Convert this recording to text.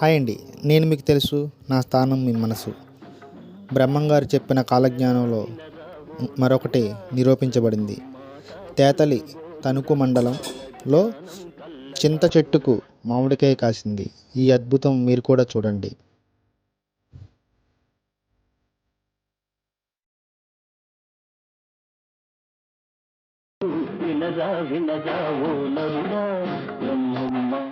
Hi అండి. నేను మీకు తెలుసు నా స్థానం మీ మనసు. బ్రహ్మంగారు చెప్పిన కాలజ్ఞానంలో మరొకటి నిరూపించబడింది. తేతలి తణుకు మండలంలో చింత చెట్టుకు మామిడికాయ కాసింది. ఈ అద్భుతం మీరు కూడా చూడండి. ఓ నరుడా బ్రహ్మమ్మ.